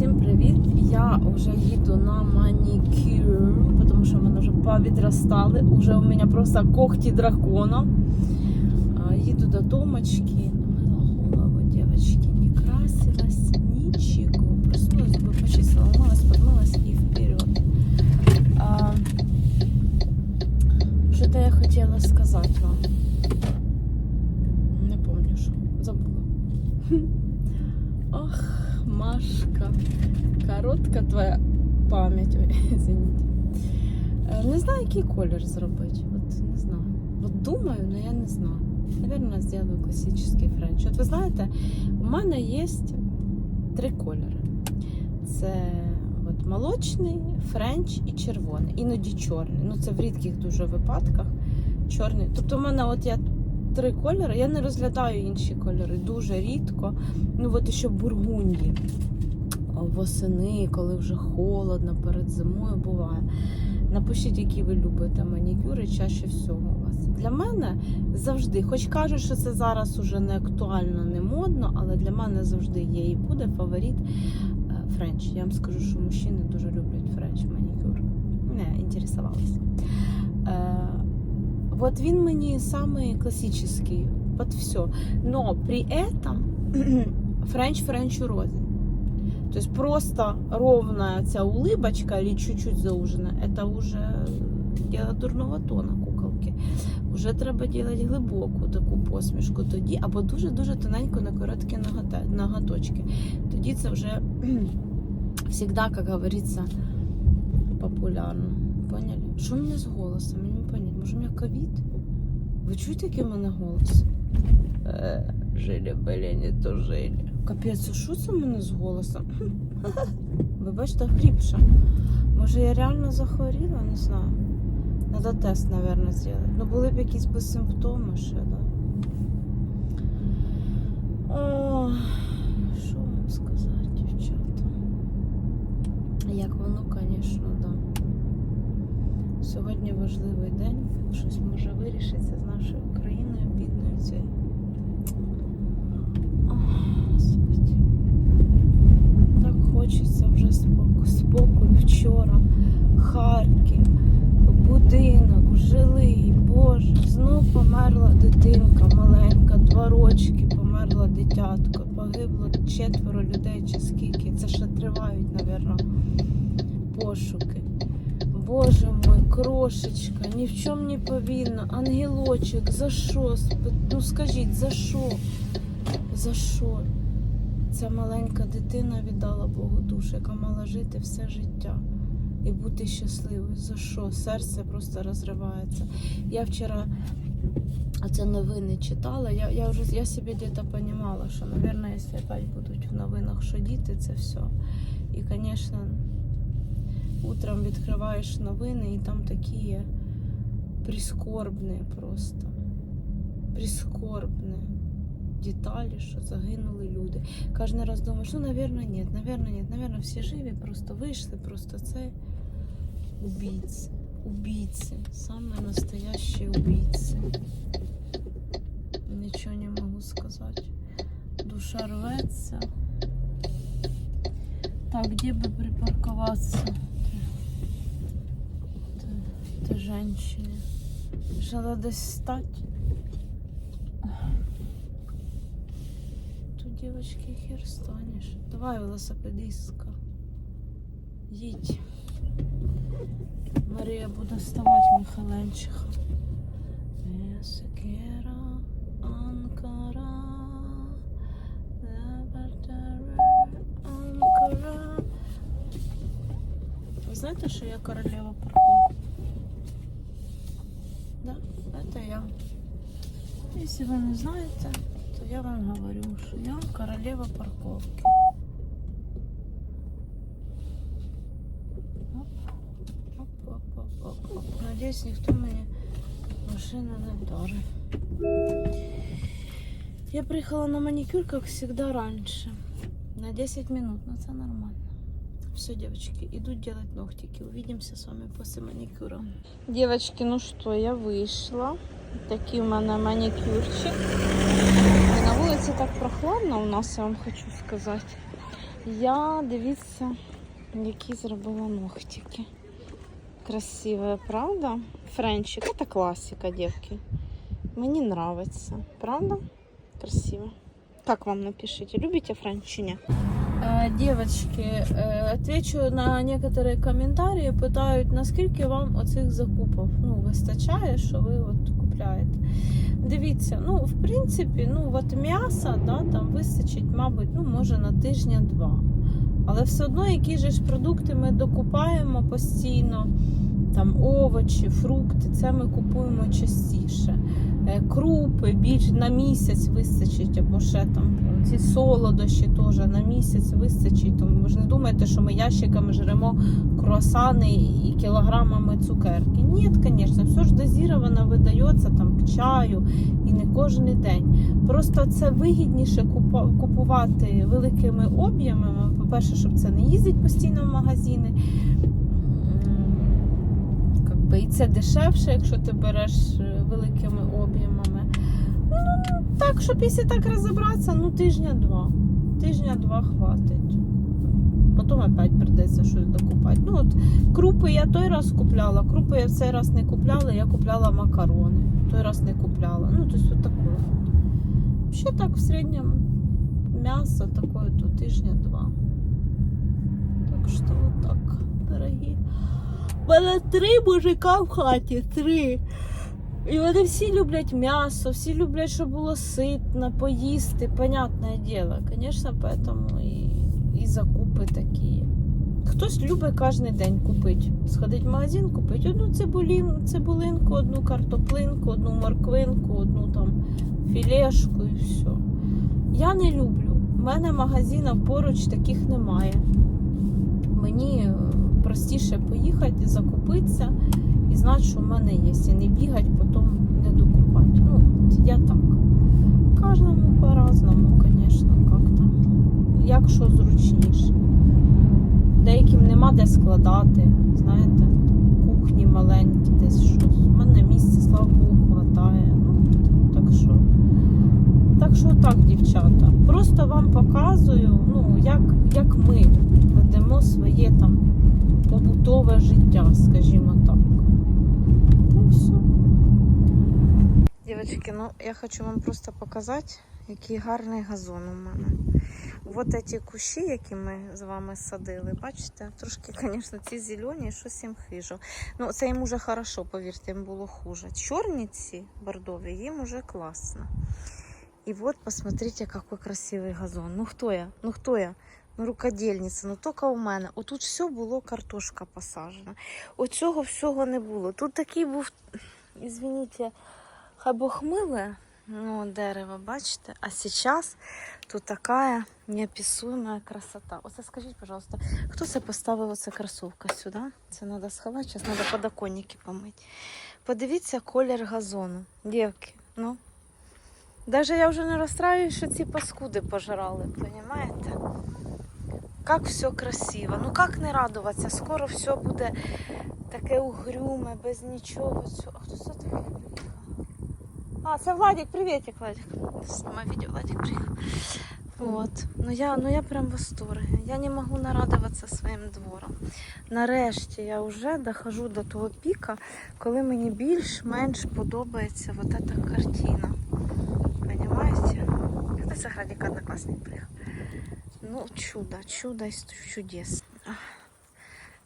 Всім привіт! Я вже їду на манікюр, тому що в мене вже повідростали. Уже у мене просто когті дракона. А, Їду до домочки. Намила голову, девочки, не красилась, ничего. Проснулась, зубы почистила, умылась, подмылась и вперед. А, Що-то я хотіла сказати вам. Коротка твоя пам'ять. Извините. Е, Не знаю, який колір зробити. От не знаю. От думаю, але я не знаю. Наверное, сделаю класичний френч. От ви знаєте, у мене є три кольори. Це от молочний, френч і червоний. Іноді чорний. Ну це в рідких дуже випадках. Чорний. Тобто, у мене от я три кольори. Я не розглядаю інші кольори дуже рідко. Ну от ще бургунді. Восени, коли вже холодно, перед зимою буває. Напишіть, які ви любите манікюри чаще всього у вас. Для мене завжди, хоч кажуть, що це зараз уже не актуально, не модно, але для мене завжди є і буде фаворит е, френч. Я вам скажу, що мужчини дуже люблять френч манікюр. Не інтересувалася. Е, вот він мені самый классический, под все. Но при этом френч френчу рознь. То есть просто ровная ця улыбочка или чуть-чуть заужена, это уже дело дурного тона куколки. Уже треба робити глибоку таку посмішку тоді, або дуже-дуже тоненько на короткі ноготочки. Тоді це вже завжди, як говориться, популярно. Поняли? Що в мене з голосом? Мені не понять. Може, у мене ковід? Ви чуєте, який у мене голос? Е, Жили, були, не то жили. Капець, що це мене з голосом? Ви бачите, хріпша. Може, я реально захворіла? Не знаю. Надо тест, мабуть, зробити. Ну, були б якісь симптоми ще, да. О, що вам сказати, дівчата? Як воно, звісно, да. Сьогодні важливий день. Щось може вирішиться з нашою країною бідною цією. Ох, Господи. Так хочеться вже споку, спокою вчора. Харків, будинок, жилий, Боже, знов померла дитинка маленька, два рочки, померла дитятко, погибло четверо людей чи скільки. Це ще тривають, мабуть, пошуки. Боже мой, крошечка, ні в чому не повинна. Ангелочок, за що? Ну скажіть, за що? За що? Ця маленька дитина віддала Богу душу, яка мала жити все життя і бути щасливою. За що? Серце просто розривається. Я вчора оце новини читала. Я, я вже я собі десь розуміла, що, мабуть, якщо опять будуть в новинах, що діти, це все. І, звісно, утром відкриваєш новини, і там такі прискорбні просто. Прискорбні деталі, що загинули люди. Кожен раз думаєш, ну, навірно, ні, навірно, ні, навірно, всі живі, просто вийшли, просто це убійці. Убійці. Саме настоящі убійці. Нічого не можу сказати. Душа рветься. Так, где бы припарковаться? Ты, ты женщине. Надо десь стать. Тут, девочки, хер станешь. Давай, велосипедистка. Їдь. Марія буде ставати Михайленчиха. Секера, Анкара, Анкара. Ви знаєте, що я королева парковки? Да, это я. Если вы не знаете, то я вам говорю, что я королева парковки. Оп, оп, оп, оп, оп. Надеюсь, никто мне машину не вдарив. Я приехала на маникюр, как всегда, раньше. На 10 минут, но это нормально. Все, девочки, иду делать ногтики. Увидимся с вами после маникюра. Девочки, ну что, я вышла. Такий у мене манікюрчик. І на вулиці так прохладно у нас, я вам хочу сказати. Я дивіться, які зробила ногтики. Красивая, правда? Френчик. Это классика, девки. Мне нравится. Правда? Красиво. Как вам напишите? Любите френч? Девочки, э, отвечу на некоторые комментарии, питають, наскільки вам оцих закупів ну, вистачає, що ви от купляєте. Дивіться, ну, в принципі, ну, от м'яса да, там вистачить, мабуть, ну, може на тижня-два. Але все одно, які ж продукти ми докупаємо постійно, там овочі, фрукти, це ми купуємо частіше. Е, Крупи більш на місяць вистачить, або ще там ці солодощі теж на місяць вистачить. Тому ви ж не думаєте, що ми ящиками жремо круасани і кілограмами цукерки. Ні, звісно, все ж дозіровано видається там к чаю і не кожен день. Просто це вигідніше купувати великими об'ємами. По-перше, щоб це не їздить постійно в магазини. І це дешевше, якщо ти береш е, великими об'ємами. Ну, так, щоб якщо так розібратися, ну тижня-два. Тижня-два хватить. Потім опять прийдеться щось докупати. Ну, от крупи я той раз купляла, крупи я в цей раз не купляла, я купляла макарони. Той раз не купляла. Ну, тобто от такое. Ще так в середньому м'ясо такое то тижня-два. Так що от так, дорогі. У мене три мужика в хаті, три. І вони всі люблять м'ясо, всі люблять, щоб було ситно, поїсти, понятне діло. Звісно, поэтому і, і закупи такі. Хтось любить кожен день купити. Сходить в магазин, купити одну цибулін, цибулинку, одну картоплинку, одну морквинку, одну там філешку і все. Я не люблю. У мене магазинів поруч таких немає. Мені е, простіше поїхати, закупитися і знати, що в мене є. І не бігати, потім не докупати. Ну, я так. Кожному по-разному, звісно, як там. Як що зручніше. Деяким нема де складати, знаєте, кухні маленькі, десь щось. У мене місця, слава Богу, хватає. Ну, так що. Так що так, дівчата. Просто вам показую, ну, як, як ми ведемо своє там побутове життя, скажімо все. Дівчатки, ну я хочу вам просто показати, який гарний газон у мене. От ці кущі, які ми з вами садили, бачите, трошки, звісно, ці зелені, щось їм хижо. Ну, це їм уже хорошо, повірте, їм було хуже. Чорні ці бордові, їм уже класно. И вот посмотрите, какой красивий газон. Ну хто я? Ну хто я? Рукодільниця, ну тільки у мене. Отут все було картошка посаджена. Оцього всього не було. Тут такий був, извините, хай Бог миле, ну, дерево, бачите? А зараз тут така неописуема красота. Оце скажіть, пожалуйста, хто це поставив оце кросовка сюди? Це треба сховати, зараз треба подоконники помити. Подивіться колір газону. Дівки, ну. Даже я вже не розстраюсь, що ці паскуди пожрали, понимаете? Как все красиво. Ну як не радуватися? Скоро все буде таке угрюме, без нічого. А хто це приїхав? А, це Владик, привітик, Владик. Снимай відео, Владик приїхав. Вот. Ну я, ну я прям в восторге. Я не можу нарадуватися своїм двором. Нарешті я вже дохожу до того піка, коли мені більш-менш подобається вот картина. Понимаете? Когда Сахрадик одноклассник приехал. Ну, чудо, чудо із чудес.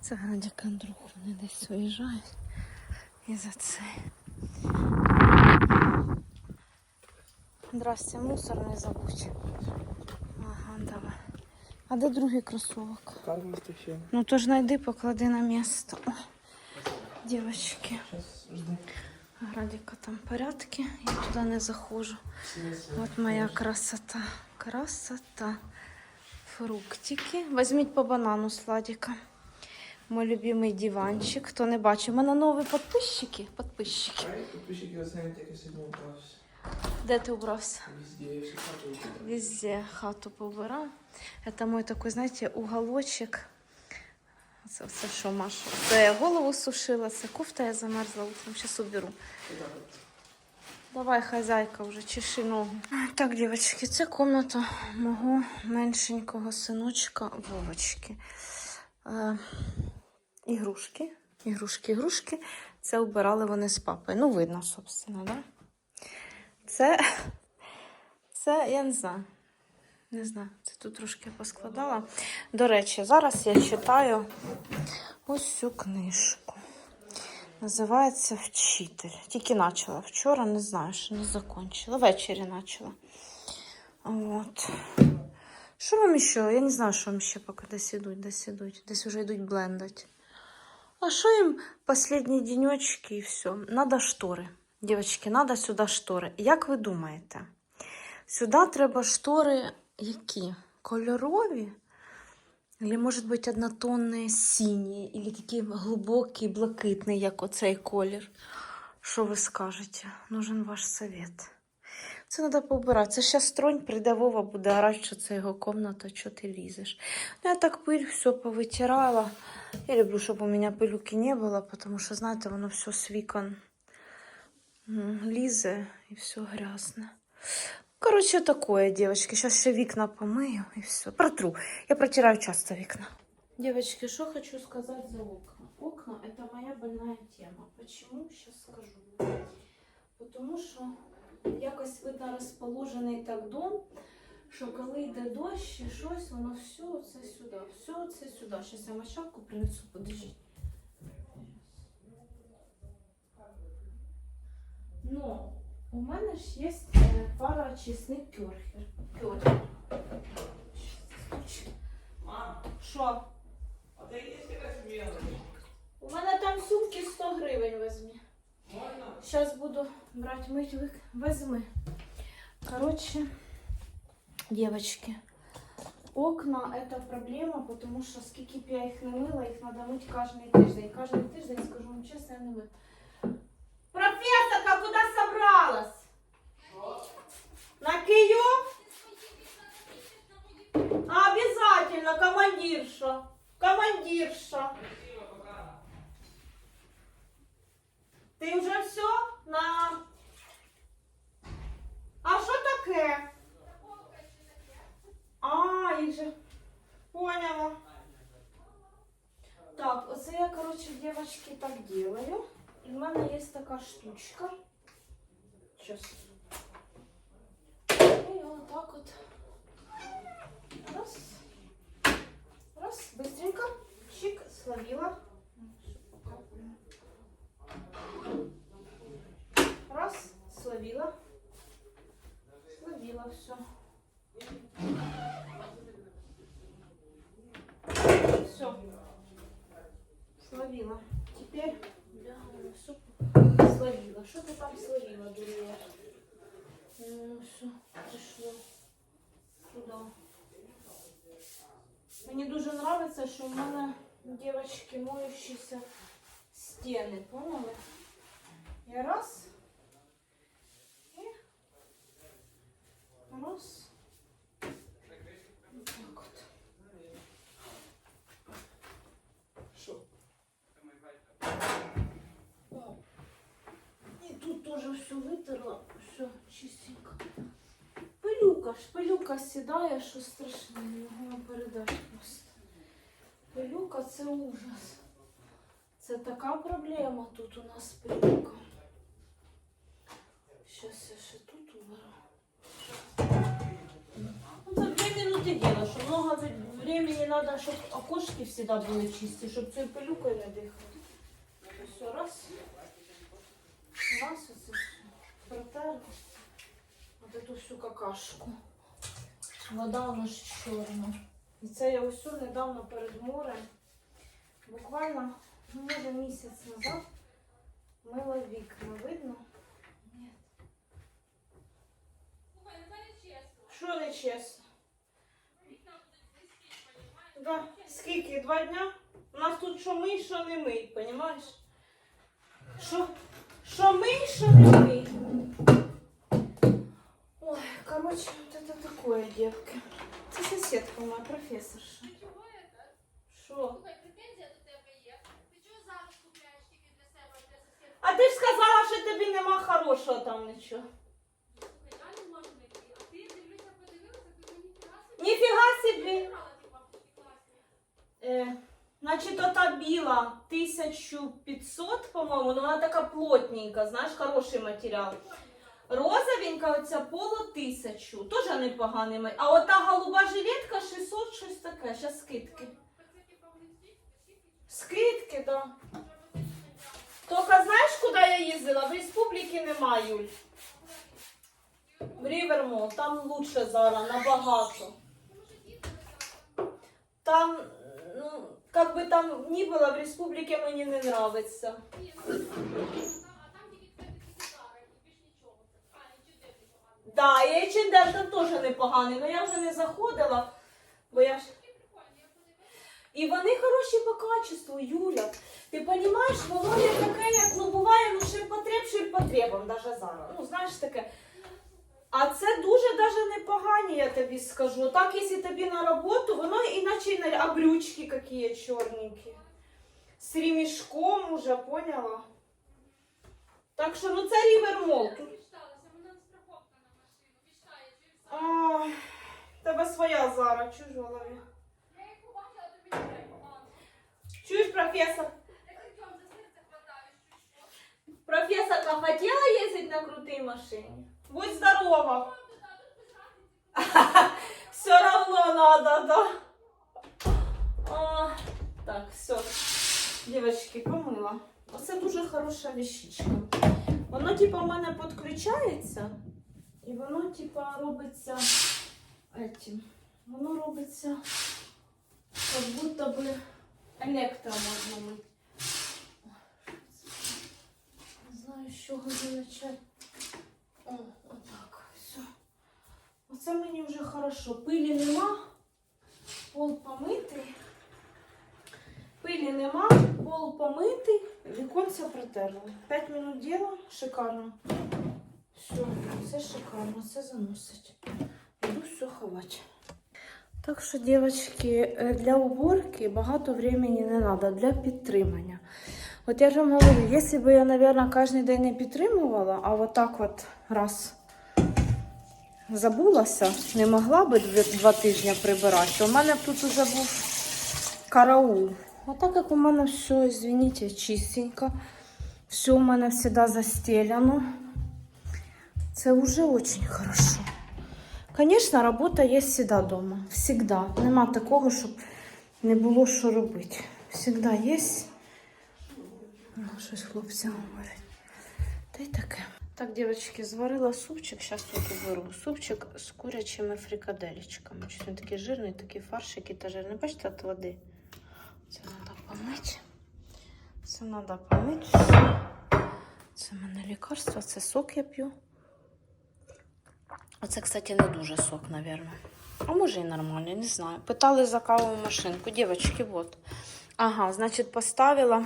Це Градік Андрюх, вони десь виїжджають. І за це. Здрасте, мусор не забудь. Ага, давай. А де другий кросовок? Ну то ж найди, поклади на місце. О, Дівчатки. Сейчас жди. Градіка там порядки, я туди не заходжу. Вот моя красота. Красота. Фруктики. Возьміть по банану сладика. Мой любимий диванчик. Хто не бачив, у мене нові підписчики. Підписчики. Підписчики знають, як я сьогодні убрався. Де ти убрався? Везде, я всю хату убрав. Везде хату поубирав. Это мой такой, знаете, уголочек. Це все, що Маша. Це я голову сушила, це кофта я замерзла утром. Зараз уберу. Давай, хазяйка, вже чеши ногу. Так, дівчатки, це комната мого меншенького синочка Вовочки. Е, ігрушки. Ігрушки, ігрушки. Це обирали вони з папою. Ну, видно, собственно, да? Це, це я не знаю. Не знаю, це тут трошки поскладала. До речі, зараз я читаю ось цю книжку. Називається Вчитель. Тільки почала вчора, не знаю, що не закончила. Ввечері почала. От. Що вам ще? Я не знаю, що вам ще поки десь ідуть, десь ідуть. Десь вже йдуть блендать. А що їм останні денечки і все? Надо штори. Дівчатки, надо сюди штори. Як ви думаєте? Сюди треба штори які? Кольорові? Или, может быть, однотонні сині, или такі глибокі, блакитні, як оцей колір. Що ви скажете? Нужен ваш совет. Це треба поубирати. Це ще стронь прийде Вова, буде орати, що це його комната, що ти лізеш. Ну, я так пиль все повитирала. Я люблю, щоб у мене пилюки не було, тому що, знаєте, воно все з вікон лізе і все грязне. Короче, такое, девочки. Сейчас еще вікна помою и все. Протру. Я протираю часто вікна. Девочки, что хочу сказать за окна. Окна – это моя больная тема. Почему? Сейчас скажу. Потому що якось видно розположений так дом, що коли йде дощ і щось, воно все це сюди, все це сюди. Зараз я мочалку принесу, подождіть. Ну, у мене ж є е, пара очисних кьорхер. Кьорхер. Мам, Що? а ти є якась мелочь? У мене там сумки 100 гривень візьми. Можна? Сейчас буду брать мыть возьми. Короче, девочки, окна это проблема, потому что скільки б я їх не мила, їх надо мыть кожний тиждень. Кожний тиждень, скажу вам чесно, я не мию. На Киев? Обязательно, командирша. Командирша. Ти вже все на. А що таке? А, їх же. Поняла. Так, оце я, короче, девочки, так делаю. І в мене є така штучка. Сейчас. І отак от. Раз. Раз, быстренько. Чик, словила. Раз, словила. Словила все. Все. Словила. Теперь всё словила. Что ты там словила, дурея? Ну, все, пришло сюда. Мені дуже нравится, що в мене девочки моющіся стіни, поняли? Я раз. І раз. Теж все витерла, все чистенько. Пилюка ж, пилюка сідає, що страшне, не можу вам передати просто. Пилюка це ужас. Це така проблема тут у нас пилюка. Щас я ще тут уберу. Ну, це дві минути діло, що много времени надо, щоб окошки всегда були чисті, щоб цією пилюкою не дихати. Все, раз. Раз, все. От эту всю какашку. Вода у нас чорна. І це я ось недавно перед морем. Буквально, ну, може, місяць назад мила вікна. Видно? Ні. Що не чесно? Да. Скільки? Два дня? У нас тут що мий, що не мий, понімаєш? Що, що мий, що не мий. Ой, короче, вот это такое, девки. Це сусідка моя, професорша. Що? Сусідки? А ти ж сказала, що тобі нема хорошого там нічого? Ніфіга собі. Е, значить, ота біла 1500, по-моєму, ну вона така плотненька, знаєш, хороший матеріал. Розовенька оця поло тисячу, теж непоганий матеріал. А ота голуба жилетка 600, щось таке, ще скидки. Скидки, да. треба. Тільки знаєш, куди я їздила? В республіки нема, Юль. В Рівермол, там лучше зараз, набагато. Там, ну, как бы там ни было, в республике мені не нравится. Ні, ну, а там тільки це такі зари, і більш нічого. А, і чи де ти погано. Да, і H&M там теж непоганий, але я вже не заходила, бо я ж... І вони хороші по качеству, Юля. Ти розумієш, воно не таке, як ну буває, ну ширпотреб ширпотребом, навіть зараз. Ну, знаєш таке. А це дуже даже непогані, я тобі скажу. Так, якщо тобі на роботу, воно іначе на а брючки які чорненькі. З ремішком уже, поняла? Так що, ну це рівермол. Я мечталася, вона страховка на машину. А, тебе своя Зара, тобі не Чуєш, професор? Що? Профессорка хотела ездить на крутой машине? Будь здорова. Все равно надо, да? А, так, все. Девочки, помила. Оце дуже хороша вещичка. Воно, типа, в мене підключається. І воно, типа, робиться этим. Воно робиться как будто би електро можна мити. Не знаю, з чого почати. О, отак, все. Оце мені вже хорошо. Пилі нема, пол помитий. Пилі нема, пол помитий, віконця протерли. П'ять минут діла, шикарно. Все, все шикарно, все заносить. Буду все ховати. Так що, дівчатки, е, для уборки багато времени не треба, для підтримання. От я ж вам говорю, якщо б я, мабуть, кожен день не підтримувала, а от так от раз забулася, не могла дві- два тижні прибирати, то в мене б тут уже був караул. А так як у мене все, извините, чистенько, все у мене завжди застеляно, це вже дуже хорошо. Звісно, робота є завжди вдома. Всегда. Нема такого, щоб не було що робити. Всегда є. Ну, щось хлопці говорять. Та й таке. Так, дівчатки, зварила супчик, зараз тут уберу. Супчик з курячими фрикаделечками. Він такий жирний, такий фаршик та жирний. Бачите, від води. Це треба помити. Це треба помити. Це в мене лікарство, це сок я п'ю. Оце, кстати, не дуже сок, мабуть. А може і нормально, не знаю. Питали за кавову машинку. Дівчатки, от. Ага, значить, поставила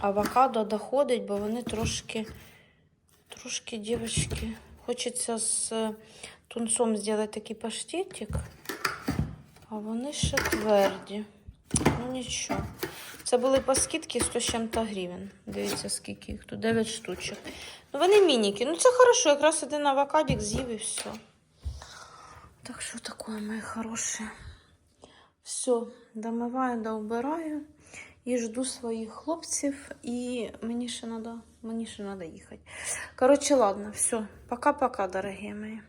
авокадо доходить, бо вони трошки, трошки, дівчатки, хочеться з е, тунцом зробити такий паштетик, а вони ще тверді. Ну нічого. Це були по скидці 100 з чим-то гривень. Дивіться, скільки їх тут, 9 штучок. Ну вони мініки. Ну це хорошо, якраз один авокадик з'їв і все. Так що таке, мої хороші. Все, домиваю, доубираю. І жду своїх хлопців, і мені ще треба, їхати. Коротше, ладно, все. Пока-пока, дорогі мої.